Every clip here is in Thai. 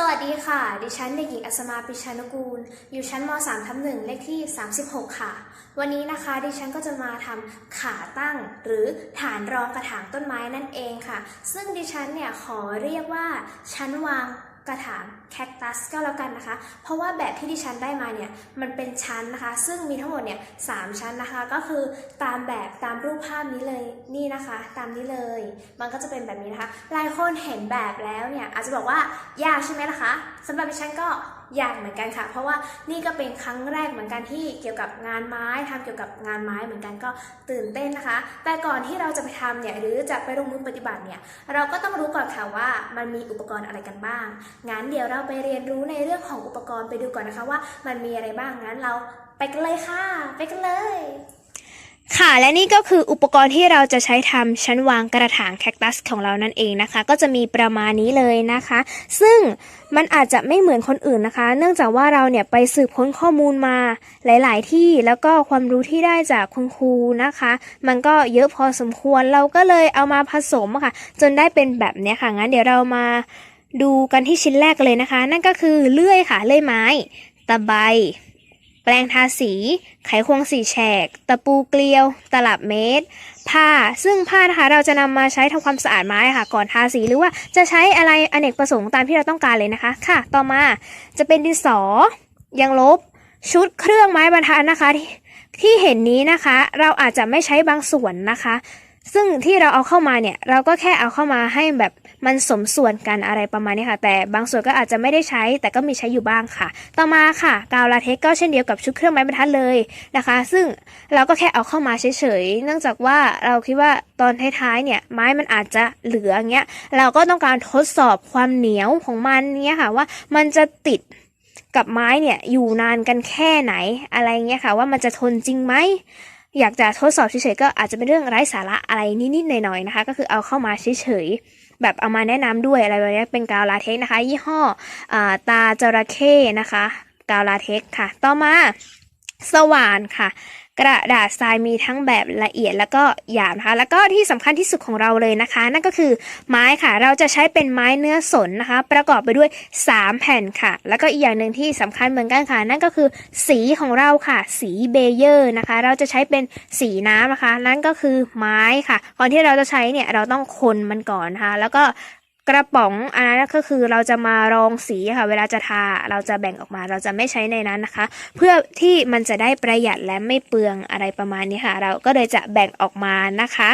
สวัสดีค่ะ ดิฉันเด็กหญิงอัสมาปิชานุกูล อยู่ชั้นม .3 ทับหนึ่งเลขที่ 36 ค่ะ วันนี้นะคะ ดิฉันก็จะมาทำขาตั้ง หรือฐานรองกระถางต้นไม้นั่นเองค่ะ ซึ่งดิฉันเนี่ยขอเรียกว่าชั้นวางกระถาง แคคตัสก็แล้วกันนะคะ เพราะว่าแบบที่ดิฉันได้มาเนี่ยมันเป็นชั้นนะคะ ซึ่งมีทั้งหมดเนี่ยสามชั้นนะคะ ก็คือตามแบบตามรูปภาพนี้เลยนี่นะคะ ตามนี้เลย มันก็จะเป็นแบบนี้นะคะหลายคนเห็นแบบแล้วเนี่ยอาจจะบอกว่ายากใช่ไหมล่ะคะสำหรับดิฉันก็ ยากเหมือนกันค่ะ เพราะว่านี่ก็เป็นครั้งแรกเหมือนกันที่เกี่ยวกับงานไม้ทำเกี่ยวกับงานไม้เหมือนกันก็ตื่นเต้นนะคะ แต่ก่อนที่เราจะไปทำเนี่ยหรือจะไปลงมือปฏิบัติเนี่ยเราก็ต้องรู้ก่อนค่ะว่ามันมีอุปกรณ์อะไรกันบ้างงั้นเดี๋ยวเราไปเรียนรู้ในเรื่องของอุปกรณ์ไปดูก่อนนะคะว่ามันมีอะไรบ้างงั้นเราไปกันเลยค่ะ ไปกันเลย ค่ะและนี่ก็คืออุปกรณ์ที่เราจะใช้ทำชั้นวางกระถางแคคตัสของเรานั่นเองนะคะ ก็จะมีประมาณนี้เลยนะคะ ซึ่งมันอาจจะไม่เหมือนคนอื่นนะคะ เนื่องจากว่าเราเนี่ยไปสืบค้นข้อมูลมาหลาย ๆ ที่แล้วก็ความรู้ที่ได้จากคุณครูนะคะ มันก็เยอะพอสมควรเราก็เลยเอามาผสมอะค่ะ จนได้เป็นแบบเนี้ยค่ะงั้นเดี๋ยวเรามาดูกันที่ชิ้นแรกเลยนะคะ นั่นก็คือเลื่อยค่ะเลื่อยไม้ตะไบ แปรงทาสี ไขควงสีแฉก ตะปูเกลียว ตลับเมตร ผ้า ซึ่งผ้านะคะเราจะนำมาใช้ทำความสะอาดไม้ค่ะ ก่อนทาสีหรือว่าจะใช้อะไรอเนกประสงค์ตามที่เราต้องการเลยนะคะ ค่ะ ต่อมาจะเป็นดินสอยางลบ ชุดเครื่องไม้บรรทัดนะคะที่ที่เห็นนี้นะคะ เราอาจจะไม่ใช้บางส่วนนะคะ ซึ่งที่เราเอาเข้ามาเนี่ย เราก็แค่เอาเข้ามาให้แบบ มันสมส่วนกันอะไรประมาณนี้ค่ะ แต่บางส่วนก็อาจจะไม่ได้ใช้ แต่ก็มีใช้อยู่บ้างค่ะ ต่อมาค่ะ กาวลาเทคก็เช่นเดียวกับชุดเครื่องไม้บรรทัดเลยนะคะ ซึ่งเราก็แค่เอาเข้ามาเฉยๆ เนื่องจากว่าเราคิดว่าตอนท้ายๆ เนี่ยไม้มันอาจจะเหลือเงี้ย เราก็ต้องการทดสอบความเหนียวของมันเนี้ยค่ะว่ามันจะติดกับไม้เนี่ยอยู่นานกันแค่ไหนอะไรเงี้ยค่ะ ว่ามันจะทนจริงไหมอยากจะทดสอบเฉยๆก็อาจจะเป็นเรื่องไร้สาระอะไรนิดๆหน่อยๆนะคะ ก็คือเอาเข้ามาเฉยๆ แบบเอามาแนะนำด้วยอะไรแบบนี้เป็นกาวลาเทคนะคะ ยี่ห้ออาตาจระเข้นะคะ กาวลาเทคค่ะ ต่อมาสว่านค่ะ กระดาษทรายมีทั้งแบบละเอียดแล้วก็หยาบนะคะ แล้วก็ที่สำคัญที่สุดของเราเลยนะคะ นั่นก็คือไม้ค่ะ เราจะใช้เป็นไม้เนื้อสนนะคะ ประกอบไปด้วย 3 แผ่นค่ะ แล้วก็อีกอย่างหนึ่งที่สำคัญเหมือนกันค่ะ นั่นก็คือสีของเราค่ะ สีเบเยอร์นะคะ เราจะใช้เป็นสีน้ำนะคะ นั่นก็คือไม้ค่ะ ก่อนที่เราจะใช้เนี่ยเราต้องคนมันก่อนนะคะ แล้วก็ กระป๋องอันนั้นก็คือเราจะมารองสีค่ะ เวลาจะทาเราจะแบ่งออกมา เราจะไม่ใช้ในนั้นนะคะ เพื่อที่มันจะได้ประหยัดและไม่เปลืองอะไรประมาณนี้ค่ะ เราก็เลยจะแบ่งออกมานะคะ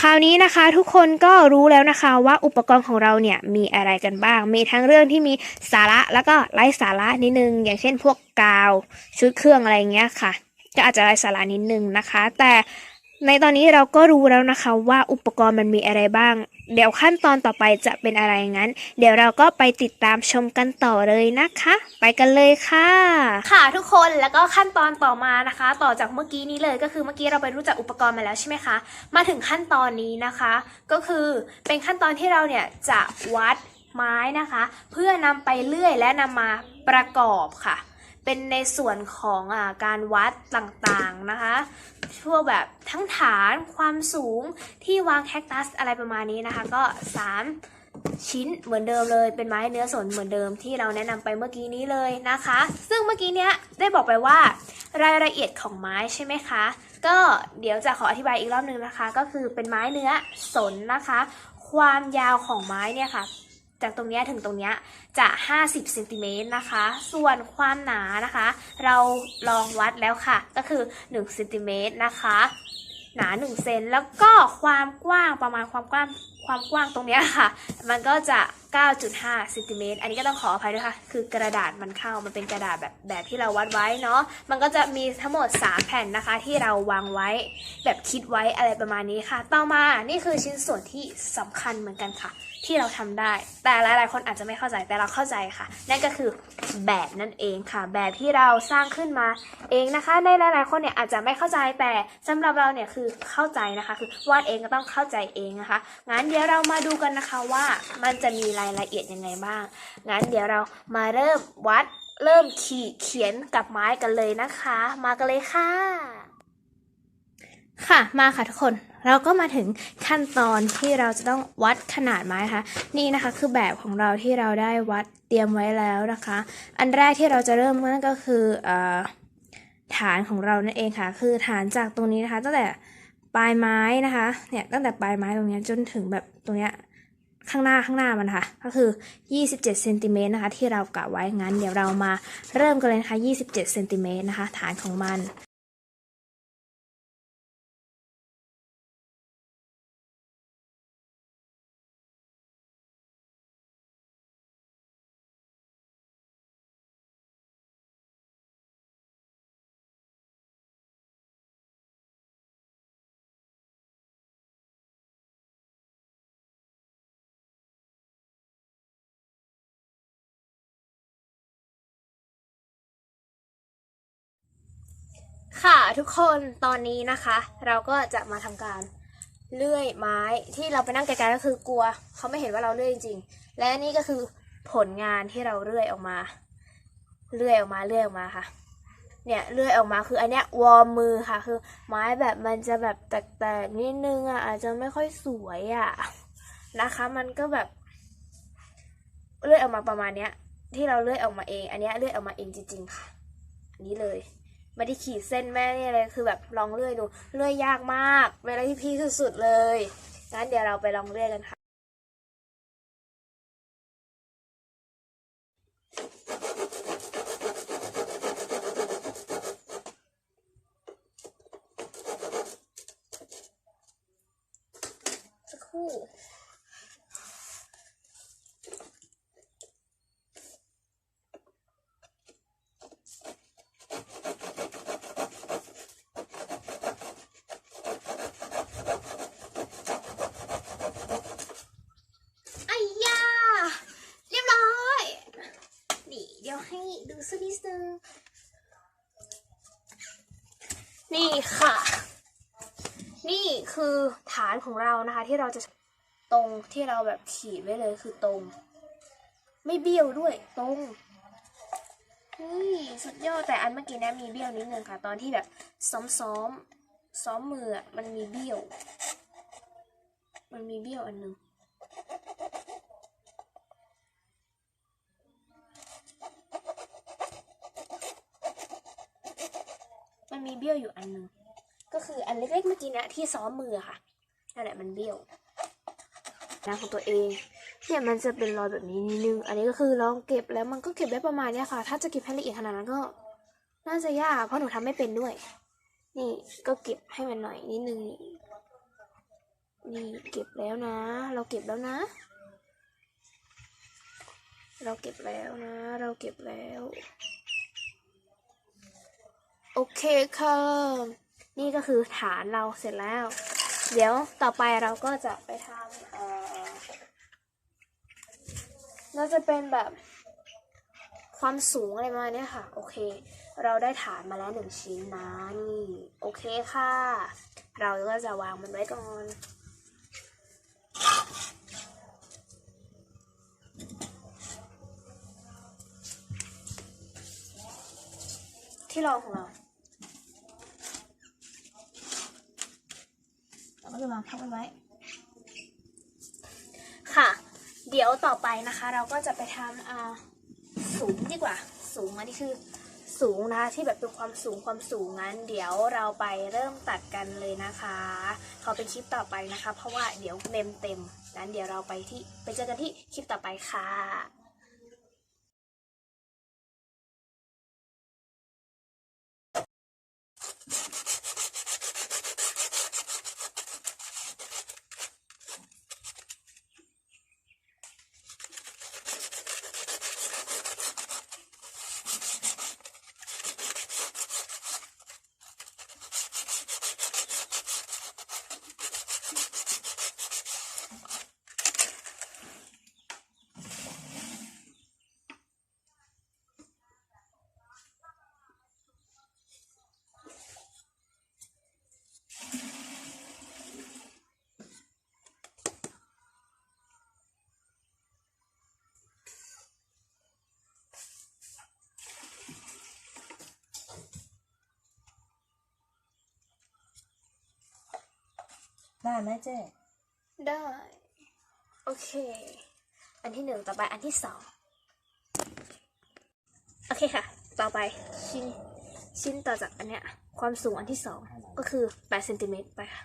คราวนี้นะคะทุกคนก็รู้แล้วนะคะว่าอุปกรณ์ของเราเนี่ยมีอะไรกันบ้าง มีทั้งเรื่องที่มีสาระแล้วก็ไร้สาระนิดนึง อย่างเช่น พวกกาวชุดเครื่องอะไรเงี้ยค่ะ ก็อาจจะไร้สาระนิดนึงนะคะ แต่ ในตอนนี้เราก็รู้แล้วนะคะว่าอุปกรณ์มันมีอะไรบ้าง เดี๋ยวขั้นตอนต่อไปจะเป็นอะไรงั้น เดี๋ยวเราก็ไปติดตามชมกันต่อเลยนะคะ ไปกันเลยค่ะ ค่ะทุกคนแล้วก็ขั้นตอนต่อมานะคะ ต่อจากเมื่อกี้นี้เลยก็คือเมื่อกี้เราไปรู้จักอุปกรณ์มาแล้วใช่ไหมคะมาถึงขั้นตอนนี้นะคะ ก็คือเป็นขั้นตอนที่เราเนี่ยจะวัดไม้นะคะ เพื่อนำไปเลื่อยและนำมาประกอบค่ะ เป็นในส่วนของอการวัดต่างๆนะคะทั่วแบบทั้งฐานความสูงที่วางแคคตัสอะไรประมาณนี้นะคะ ก็ 3 ชิ้นเหมือนเดิมเลยเป็นไม้เนื้อสนเหมือนเดิมที่เราแนะนำไปเมื่อกี้นี้เลยนะคะ ซึ่งเมื่อกี้เนี้ยได้บอกไปว่ารายละเอียดของไม้ใช่ไหมคะ ก็เดี๋ยวจะขออธิบายอีกรอบนึงนะคะ ก็คือเป็นไม้เนื้อสนนะคะ ความยาวของไม้เนี่ยค่ะ จากตรงนี้ถึงตรงนี้จะ 50เซนติเมตรนะคะ ส่วนความหนานะคะ เราลองวัดแล้วค่ะ ก็คือ1เซนติเมตรนะคะ หนา1เซนแล้วก็ความกว้างประมาณความกว้างความกว้างตรงนี้ค่ะ มันก็จะ 9.5เซนติเมตรอันนี้ก็ต้องขออภัยด้วยค่ะ คือกระดาษมันเข้ามันเป็นกระดาษแบบแบบที่เราวัดไว้เนาะ มันก็จะมีทั้งหมด 3 แผ่นนะคะ ที่เราวางไว้แบบคิดไว้อะไรประมาณนี้ค่ะ ต่อมานี่คือชิ้นส่วนที่สำคัญเหมือนกันค่ะ ที่เราทำได้ แต่หลาย ๆ คนอาจจะไม่เข้าใจแต่เราเข้าใจค่ะ นั่นก็คือแบบนั่นเองค่ะ แบบที่เราสร้างขึ้นมาเองนะคะ ในหลาย ๆ คนเนี่ยอาจจะไม่เข้าใจแต่สำหรับเราเนี่ยคือเข้าใจนะคะ คือวาดเองก็ต้องเข้าใจเองนะคะงั้นเดี๋ยวเรามาดูกันนะคะว่ามันจะมีรายายละเอียดยังไงบ้าง งั้นเดี๋ยวเรามาเริ่มวัดเริ่มขีดเขียนกับไม้กันเลยนะคะ มากันเลยค่ะ ค่ะมาค่ะทุกคนเราก็มาถึงขั้นตอนที่เราจะต้องวัดขนาดไม้ค่ะนี่นะคะคือแบบของเราที่เราได้วัดเตรียมไว้แล้วนะคะ อันแรกที่เราจะเริ่มนั่นก็คือเอ่อฐานของเรานั่นเองค่ะ คือฐานจากตรงนี้นะคะ ตั้งแต่ปลายไม้นะคะเนี่ยตั้งแต่ปลายไม้ตรงเนี้ยจนถึงแบบตรงเนี้ย ข้างหน้าข้างหน้ามันค่ะ ก็คือ 27เซนติเมตรนะคะที่เรากะไว้งั้น เดี๋ยวเรามาเริ่มกันเลยนะคะ 27เซนติเมตรนะคะ ฐานของมัน ค่ะทุกคนตอนนี้นะคะ เราก็จะมาทำการเลื่อยไม้ที่เราไปนั่งไกลๆก็คือกลัวเขาไม่เห็นว่าเราเลื่อยจริงๆและนี่ก็คือผลงานที่เราเลื่อยออกมา เลื่อยออกมาเลื่อยออกมาค่ะ เนี่ยเลื่อยออกมาคืออันเนี้ยวอร์มมือค่ะ คือไม้แบบมันจะแบบแตกๆนิดนึงอะอาจจะไม่ค่อยสวยอะนะคะ มันก็แบบเลื่อยออกมาประมาณเนี้ย ที่เราเลื่อยออกมาเอง อันเนี้ยเลื่อยออกมาเองจริงๆค่ะอันนี้เลย ไม่ได้ขีดเส้นแม่นี่เลยคือแบบลองเลื่อยดูเลื่อยยากมากเวลาที่พี่สุดๆเลยงั้นเดี๋ยวเราไปลองเลื่อยกันค่ะ สักครู่ ไอ้ยาเรียบร้อย นี่เดี๋ยวให้ดู สักนิดนึง นี่ค่ะ นี่คือฐานของเรานะคะ ที่เราจะตรงที่เราแบบขีดไว้เลยคือตรง ไม่เบี้ยวด้วยตรงนี่สุดยอดแต่อันเมื่อกี้นะมีเบี้ยวนิดนึงค่ะ ตอนที่แบบซ้อมซ้อมๆซ้อมมือมันมีเบี้ยว มันมีเบี้ยวอันนึง มันมี เบี้ยวอยู่อันหนึงก็คืออันเล็กๆเมื่อกี้เนะที่ซ้อมมือค่ะนั่นแหละมันเบี้ยวนะของตัวเอง เนี่ยมันจะเป็นรอยแบบนี้นิดนึง อันนี้ก็คือลองเก็บแล้วมันก็เก็บได้ประมาณเนี้ยค่ะ ถ้าจะเก็บให้ละเอียดขนาดนั้นก็ น่าจะยากเพราะหนูทำไม่เป็นด้วย นี่ก็เก็บให้มันหน่อยนิดนึง นี่เก็บแล้วนะ เราเก็บแล้วนะ เราเก็บแล้วนะ เราเก็บแล้ว โอเคค่ะ นี่ก็คือฐานเราเสร็จแล้ว เดี๋ยวต่อไปเราก็จะไปทำเอ่อน่าจะเป็นแบบความสูงอะไรประมาณเนี้ยค่ะ โอเค เราได้ฐานมาแล้วหนึ่งชิ้นนะนี่โอเคค่ะ เราก็จะวางมันไว้ก่อนที่รองของเรา เรา ก็จะวางพักมันไว้ค่ะ เดี๋ยวต่อไปนะคะ เราก็จะไปทำอ่าสูงดีกว่า สูงอันนี้คือสูงนะคะที่แบบเป็นความสูงความสูงงั้น เดี๋ยวเราไปเริ่มตัดกันเลยนะคะขอเป็นคลิปต่อไปนะคะ เพราะว่าเดี๋ยวเมมเต็มงั้นเดี๋ยวเราไปที่ไปเจอกันที่คลิปต่อไปค่ะ ได้ไหมเจ๊ได้ โอเค อันที่หนึ่งต่อไปอันที่สองโอเคค่ะ ต่อไปชิ้นชิ้นต่อจากอันเนี้ยความสูงอันที่สองก็คือ8เซนติเมตรไปค่ะ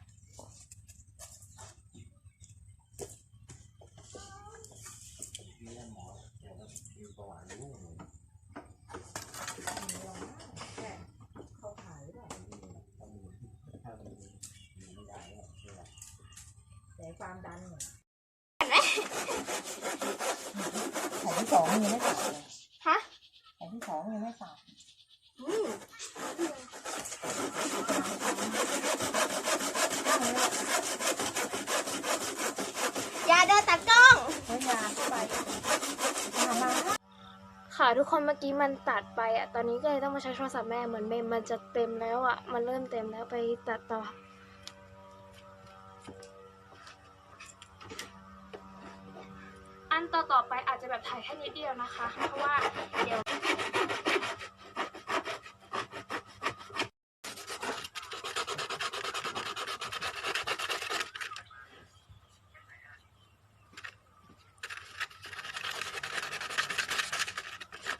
แต่ความดันเนี่ย แผ่นที่สองยังไม่ตัดเลยฮะแผ่นที่สองยังไม่ตัดอืมอย่าเดินตัดกล้อง เฮ้ยยาเข้าไปมามาค่ะทุกคนเมื่อกี้มันตัดไปอะ ตอนนี้ก็เลยต้องมาใช้โทรศัพท์แม่เหมือนเมมมันจะเต็มแล้วอะ มันเริ่มเต็มแล้วไปตัดต่อ ค่นิดเดียวนะคะ เพราะว่าเดี๋ยว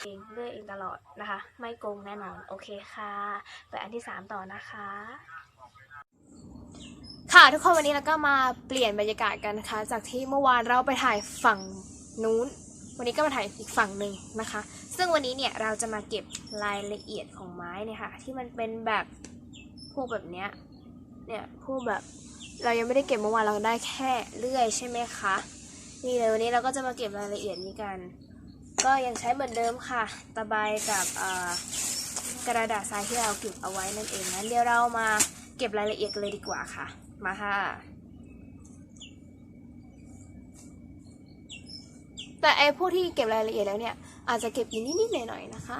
เองเลื่อกเองตลอดนะคะ ไม่โกงแน่นอน โอเคค่ะ ไปอันที่สามต่อนะคะ ค่ะทุกคนวันนี้เราก็มาเปลี่ยนบรรยากาศกันนะคะ จากที่เมื่อวานเราไปถ่ายฝั่งนู้น วันนี้ก็มาถ่ายอีกฝั่งหนึ่งนะคะ ซึ่งวันนี้เนี่ยเราจะมาเก็บรายละเอียดของไม้เนี่ยค่ะ ที่มันเป็นแบบพวกแบบเนี้ย เนี่ยพวกแบบเรายังไม่ได้เก็บเมื่อวานเราได้แค่เลื่อยใช่ไหมคะ นี่เลยวันนี้เราก็จะมาเก็บรายละเอียดนี้กัน ก็ยังใช้เหมือนเดิมค่ะ ตะไบกับกระดาษทรายที่เราเก็บเอาไว้นั่นเองนะเดี๋ยวเรามาเก็บรายละเอียดกันเลยดีกว่าค่ะ มาค่ะ แต่ไอ้พวกที่เก็บรายละเอียดแล้วเนี่ยอาจจะเก็บอยู่นิดๆหน่อยๆนะคะ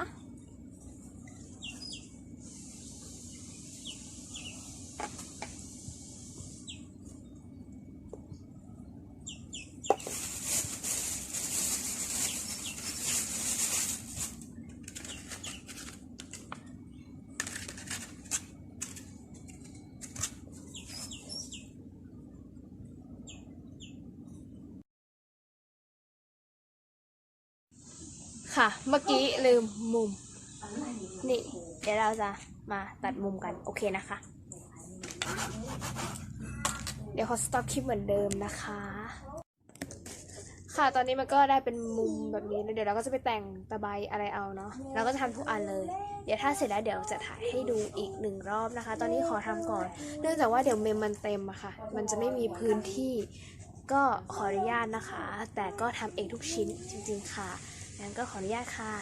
ค่ะ เมื่อกี้ลืมมุม นี่ เดี๋ยวเราจะมาตัดมุมกัน โอเคนะคะ เดี๋ยวขอสต็อปคลิปเหมือนเดิมนะคะ ค่ะ ตอนนี้มันก็ได้เป็นมุมแบบนี้แล้วเดี๋ยวเราก็จะไปแต่งตะไบอะไรเอาเนาะ เราก็จะทำทุกอันเลย เดี๋ยวถ้าเสร็จแล้วเดี๋ยวจะถ่ายให้ดูอีกหนึ่งรอบนะคะ ตอนนี้ขอทำก่อน เนื่องจากว่าเดี๋ยวเมมมันเต็มอะค่ะ มันจะไม่มีพื้นที่ก็ขออนุญาตนะคะ แต่ก็ทำเองทุกชิ้นจริงๆค่ะ งั้นก็ขออนุญาตค่ะ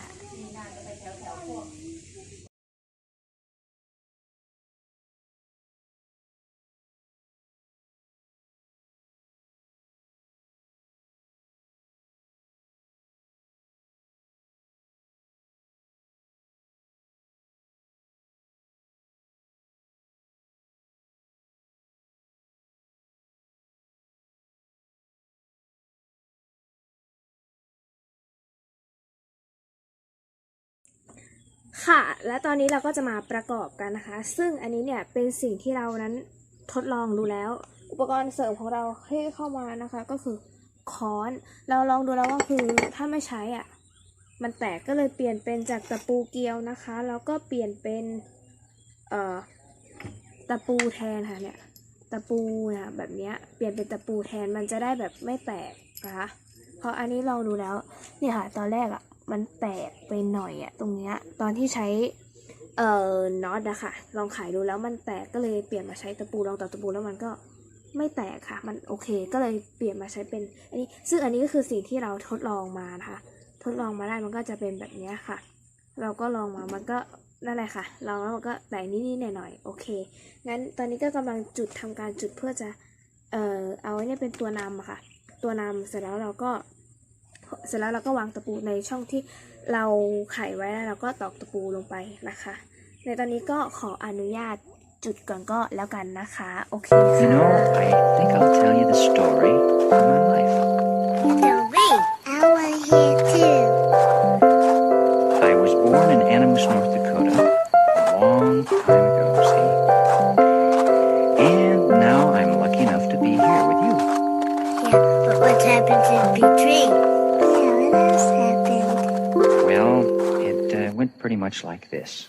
ค่ะ และตอนนี้เราก็จะมาประกอบกันนะคะ ซึ่งอันนี้เนี่ยเป็นสิ่งที่เรานั้นทดลองดูแล้ว อุปกรณ์เสริมของเราที่เข้ามานะคะ ก็คือค้อน เราลองดูแล้วว่าคือถ้าไม่ใช้อะ มันแตกก็เลยเปลี่ยนเป็นจากตะปูเกลียวนะคะ แล้วก็เปลี่ยนเป็นเอ่อตะปูแทนค่ะเนี่ยตะปูเนี่ยแบบเนี้ยเปลี่ยนเป็นตะปูแทนมันจะได้แบบไม่แตกนะคะเพราะอันนี้ลองดูแล้วเนี่ยค่ะตอนแรกอะ่ะ มันแตกไปหน่อยอะ่ะตรงเนี้ยตอนที่ใช้เอ่อน็อตอะค่ะ ลองขายดูแล้วมันแตกก็เลยเปลี่ยนมาใช้ตะปูลองต่อตะปูแล้วมันก็ไม่แตกค่ะ มันโอเคก็เลยเปลี่ยนมาใช้เป็นอันนี้ ซึ่งอันนี้ก็คือสิ่งที่เราทดลองมานะคะ ทดลองมาได้มันก็จะเป็นแบบนี้ค่ะ เราก็ลองมามันก็นั่นแหละค่ะลองแล้วมันก็แตกนิดๆหน่อยๆโอเคงั้นตอนนี้ก็กำลังจุดทำการจุดเพื่อจะเอ่อเอาไว้เนี่ยเป็นตัวนำอะค่ะ ตัวนำเสร็จแล้วเราก็ เสร็จแล้วเราก็วางตะปูในช่องที่เราไขไว้แล้วเราก็ตอกตะปูลงไปนะคะ ในตอนนี้ก็ขออนุญาตจุดก่อนก็แล้วกันนะคะ โอเค You ค่ะ know, I think I'll tell you the Story. Much like this.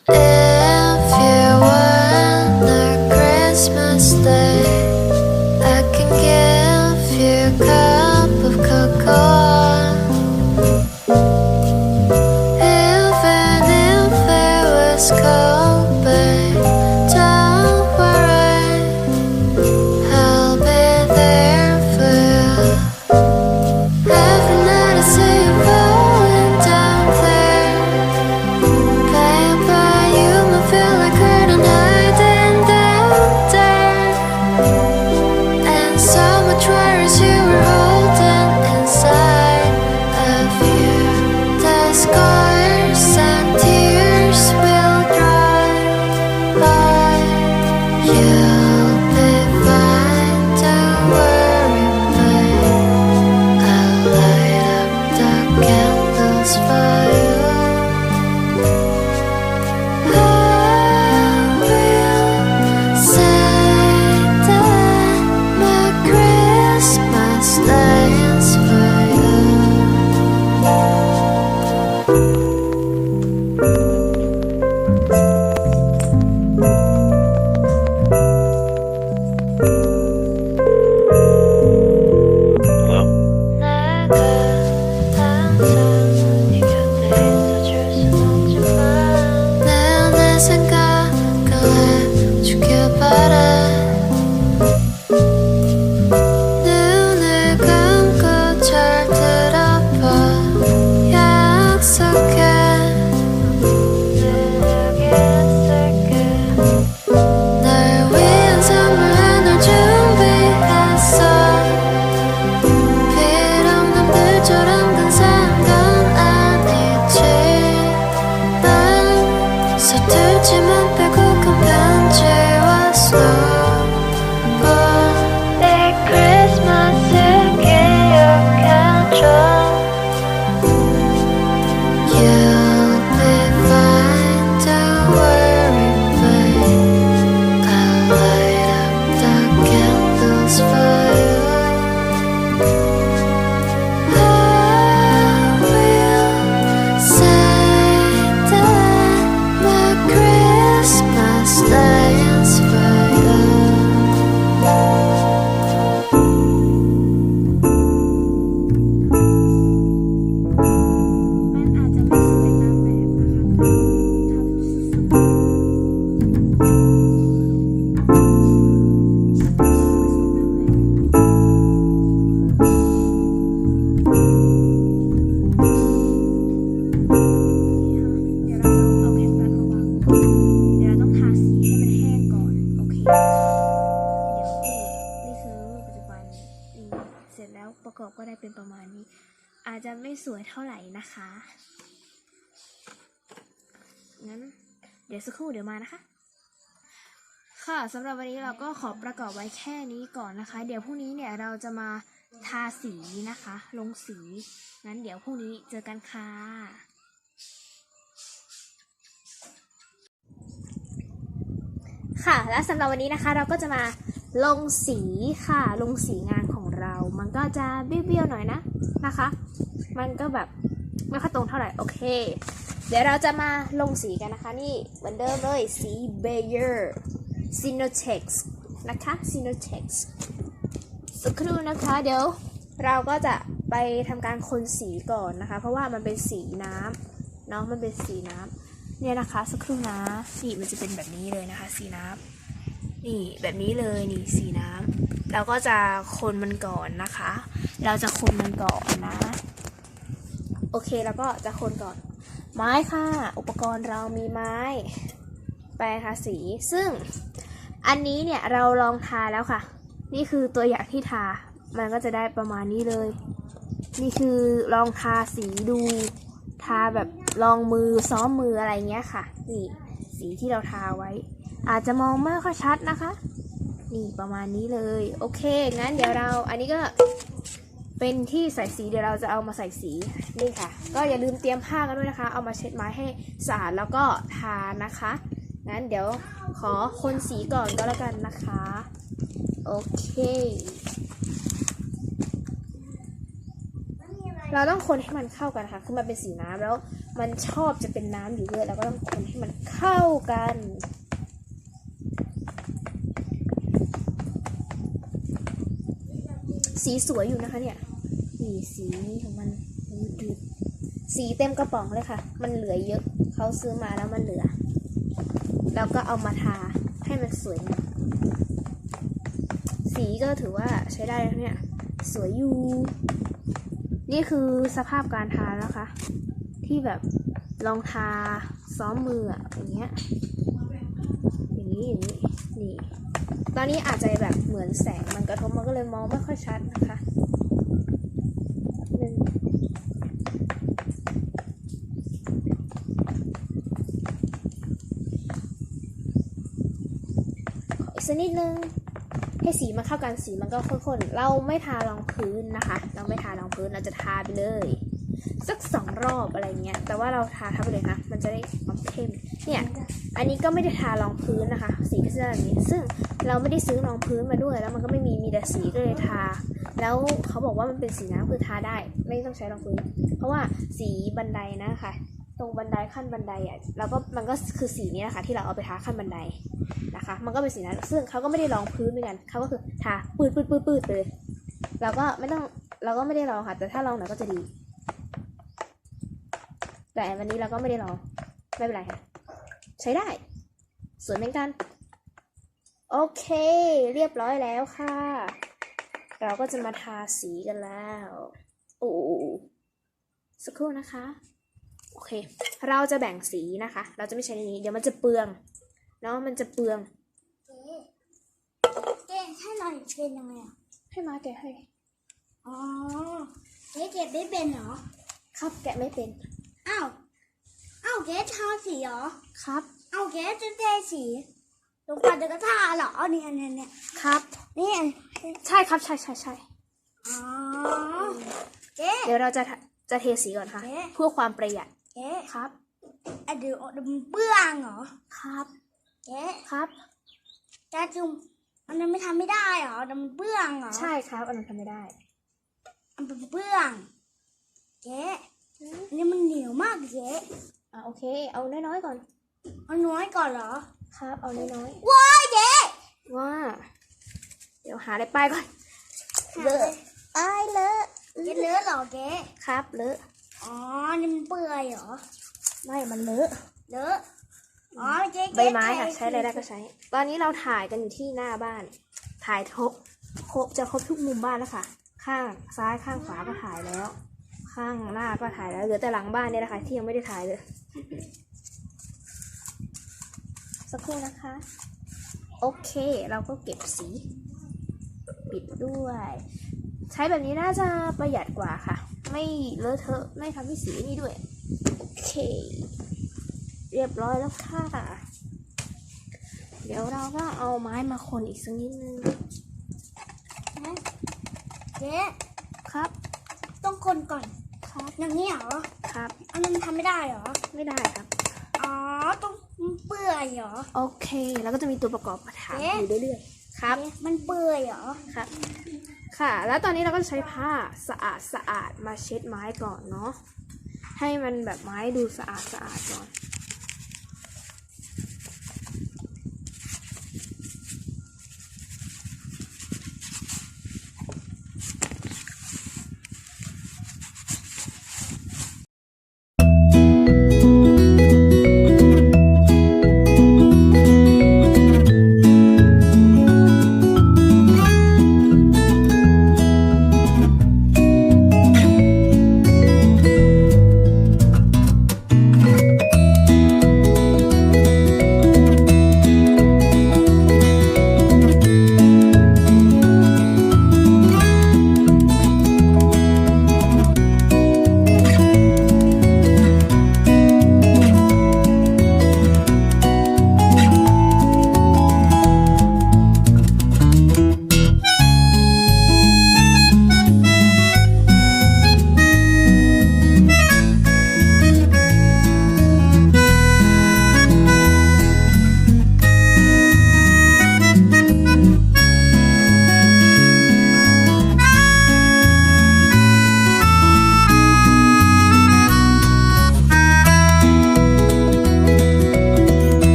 ไม่สวยเท่าไหร่นะคะ งั้น เดี๋ยวสักครู่เดี๋ยวมานะคะ ค่ะสำหรับวันนี้เราก็ขอประกอบไว้แค่นี้ก่อนนะคะ เดี๋ยวพรุ่งนี้เนี่ยเราจะมาทาสีนะคะ ลงสี งั้นเดี๋ยวพรุ่งนี้เจอกันค่ะค่ะและสำหรับวันนี้นะคะเราก็จะมาลงสีค่ะ ลงสีงานของเรา มันก็จะเบี้ยวๆหน่อยนะนะคะ มันก็แบบไม่ค่อยตรงเท่าไหร่โอเค เดี๋ยวเราจะมาลงสีกันนะคะนี่เหมือนเดิมเลยสีเบเยอร์ Sinotex นะคะ Sinotex สักครู่นะคะเดี๋ยวเราก็จะไปทำการคนสีก่อนนะคะ เพราะว่ามันเป็นสีน้ำเนาะมันเป็นสีน้ำเนี่ยนะคะ สักครู่นะนี่มันจะเป็นแบบนี้เลยนะคะ สีน้ำนี่แบบนี้เลยนี่สีน้ำเราก็จะคนมันก่อนนะคะ เราจะคนมันก่อนนะ โอเคแล้วก็จะคนก่อน ไม้ค่ะ อุปกรณ์เรามีไม้ แปรงทาสี ซึ่งอันนี้เนี่ยเราลองทาแล้วค่ะ นี่คือตัวอย่างที่ทา มันก็จะได้ประมาณนี้เลย นี่คือลองทาสีดู ทาแบบลองมือซ้อมมืออะไรเงี้ยค่ะ นี่สีที่เราทาไว้ อาจจะมองไม่ค่อยชัดนะคะ นี่ประมาณนี้เลย โอเค งั้นเดี๋ยวเราอันนี้ก็ เป็นที่ใส่สีเดี๋ยวเราจะเอามาใส่สีนี่ค่ะ ก็อย่าลืมเตรียมผ้ากันด้วยนะคะ เอามาเช็ดไม้ให้สะอาดแล้วก็ทานะคะงั้นเดี๋ยวขอคนสีก่อนก็แล้วกันนะคะโอเค เราต้องคนให้มันเข้ากันค่ะ คือมันเป็นสีน้ำแล้ว มันชอบจะเป็นน้ำอยู่เยอะแล้วก็ต้องคนให้มันเข้ากันสีสวยอยู่นะคะเนี่ย นี่สีของมันดูดสีเต็มกระป๋องเลยค่ะ มันเหลือเยอะเขาซื้อมาแล้วมันเหลือ แล้วก็เอามาทาให้มันสวยงามสีก็ถือว่าใช้ได้แล้วเนี่ย สวยอยู่ นี่คือสภาพการทานะคะที่แบบลองทาซ้อมมืออะอย่างเงี้ยอย่างนี้อย่างนี้นี่ ตอนนี้อาจจะแบบเหมือนแสงมันกระทบมันก็เลยมองไม่ค่อยชัดนะคะหนึ่งขออีก สักนิดนึง ให้สีมันเข้ากันสีมันก็ข้นๆ เราไม่ทารองพื้นนะคะ เราไม่ทารองพื้นเราจะทาไปเลย สักสองรอบอะไรเงี้ย แต่ว่าเราทาทับไปเลยนะ มันจะได้ความเข้ม เนี่ย อันนี้ก็ไม่ได้ทารองพื้นนะคะ สีก็จะแบบนี้ ซึ่งเราไม่ได้ซื้อรองพื้นมาด้วย แล้วมันก็ไม่มีมีแต่สีก็เลยทา แล้วเขาบอกว่ามันเป็นสีน้ำคือทาได้ ไม่ต้องใช้รองพื้น เพราะว่าสีบันไดนะคะ ตรงบันไดขั้นบันไดอะแล้วก็มันก็คือสีนี้นะคะที่เราเอาไปทาขั้นบันไดนะคะ มันก็เป็นสีนั้นซึ่งเขาก็ไม่ได้รองพื้นเหมือนกันเขาก็คือทาปืดปืดปืดปืดเลยเราก็ไม่ต้องเราก็ไม่ได้ลองค่ะ แต่ถ้าลองหน่อยก็จะดี แต่วันนี้เราก็ไม่ได้ลองไม่เป็นไรค่ะ ใช้ได้ สวยเหมือนกัน โอเค เรียบร้อยแล้วค่ะ เราก็จะมาทาสีกันแล้วโอ้สักครู่นะคะ โอเค เราจะแบ่งสีนะคะ เราจะไม่ใช้ในนี้ เดี๋ยวมันจะเปลืองเนาะมันจะเปลืองเจ๊ให้หน่อยเป็นยังไงอะให้มาแกะให้ อ๋อเจ๊เก็บไม่เป็นเหรอ ครับแกะไม่เป็น อ้าว อ้าวเจ๊ทาสีเหรอ ครับอ้าวเจ๊จะเทสีลงไปเดี๋ยวก็ทาเหรอเนี่ยเนี่ยเนี่ยครับ นี่ใช่ครับใช่ใช่ใช่อ๋อเจ๊เดี๋ยวเราจะทะจะเทสีก่อนค่ะเอ๊ะเพื่อความประหยัด เจ๊ครับอะเดี๋ยวเดี๋ยวมันเปื้องเหรอ ครับเจ๊ครับจ้าจุมอันนั้นไม่ทำไม่ได้เหรอเดี๋ยวมันเปื้องเหรอใช่ครับ อันนั้นทำไม่ได้มันเป็นเปื้องเจ๊อันนี้มันเหนียวมากเจ๊อะโอเค เอาน้อยๆก่อน เอาน้อยก่อนเหรอ ครับ เอาน้อยว้ายเจ๊ๆว่า เดี๋ยวหาอะไรป้ายก่อน เลอะอ้ายเลอะเจ๊เลอะเหรอเจ๊ครับเลอะ อ๋อนี่มันเปื่อยเหรอ ไม่มันเลอะเลอะอ๋อเจ๊ใบไม้ค่ะใช้อะไรได้ก็ใช้ ตอนนี้เราถ่ายกันอยู่ที่หน้าบ้าน ถ่ายทบครบจะครบทุกมุมบ้านแล้วค่ะ ข้างซ้ายข้างขวาก็ถ่ายแล้ว ข้างหน้าก็ถ่ายแล้วเหลือแต่หลังบ้านเนี่ยแหละค่ะที่ยังไม่ได้ถ่ายเลย สักครู่นะคะ โอเค เราก็เก็บสี ปิดด้วย ใช้แบบนี้น่าจะประหยัดกว่าค่ะ ไม่เลอะเทอะไม่ทำให้สีนี่ด้วย โอเค เรียบร้อยแล้วค่ะ เดี๋ยวเราก็เอาไม้มาคนอีกสักนิดนึงเจ๊ครับ ต้องคนก่อนครับอย่างนี้เหรอครับอันนั้นมันทำไม่ได้เหรอ ไม่ได้ครับ อ๋อ ต้องเปื่อยเหรอ โอเค แล้วก็จะมีตัวประกอบมาถามเอ๊ะอยู่เรื่อยๆครับ มันเปื่อยเหรอครับ ค่ะ แล้วตอนนี้เราก็จะใช้ผ้าสะอาดสะอาดมาเช็ดไม้ก่อนเนาะ ให้มันแบบไม้ดูสะอาดสะอาดก่อน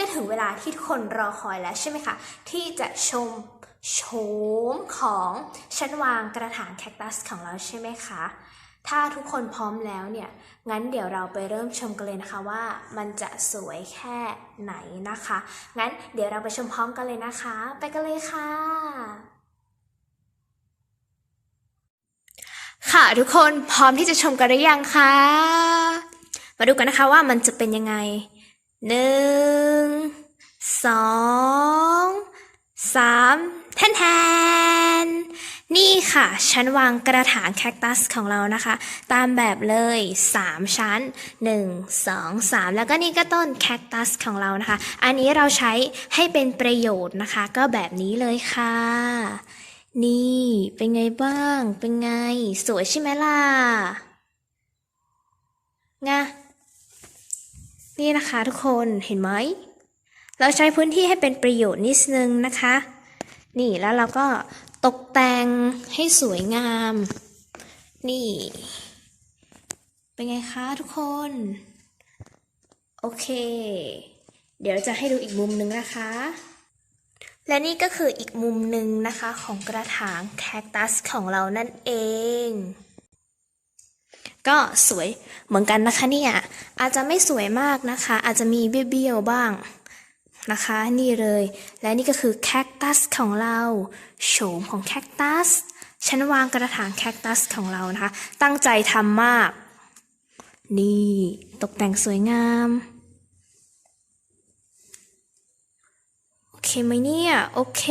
ก็ถึงเวลาที่ทุกคนรอคอยแล้วใช่ไหมคะ ที่จะชมโฉมของชั้นวางกระถางแคคตัสของเราใช่ไหมคะ ถ้าทุกคนพร้อมแล้วเนี่ย งั้นเดี๋ยวเราไปเริ่มชมกันเลยนะคะว่ามันจะสวยแค่ไหนนะคะ งั้นเดี๋ยวเราไปชมพร้อมกันเลยนะคะ ไปกันเลยค่ะค่ะทุกคนพร้อมที่จะชมกันหรือยังคะ มาดูกันนะคะว่ามันจะเป็นยังไง หนึ่งสองสามแทนแทนนี่ค่ะ ชั้นวางกระถางแคคตัสของเรานะคะ ตามแบบเลย 3 ชั้น 1 2 3 แล้วก็นี่ก็ต้นแคคตัสของเรานะคะ อันนี้เราใช้ให้เป็นประโยชน์นะคะ ก็แบบนี้เลยค่ะ นี่เป็นไงบ้าง เป็นไง สวยใช่ไหมล่ะไง นี่นะคะทุกคนเห็นไหม เราใช้พื้นที่ให้เป็นประโยชน์นิดนึงนะคะ นี่แล้วเราก็ตกแต่งให้สวยงาม นี่ เป็นไงคะทุกคน โอเค เดี๋ยวจะให้ดูอีกมุมหนึ่งนะคะ และนี่ก็คืออีกมุมหนึ่งนะคะของกระถางแคคตัสของเรานั่นเอง ก็สวยเหมือนกันนะคะเนี่ยอาจจะไม่สวยมากนะคะ อาจจะมีเบี้ยวๆบ้างนะคะ นี่เลย และนี่ก็คือแคคตัสของเราโฉมของแคคตัสฉันวางกระถางแคคตัสของเรานะคะ ตั้งใจทำมาก นี่ตกแต่งสวยงาม โอเคไหมเนี่ย โอเค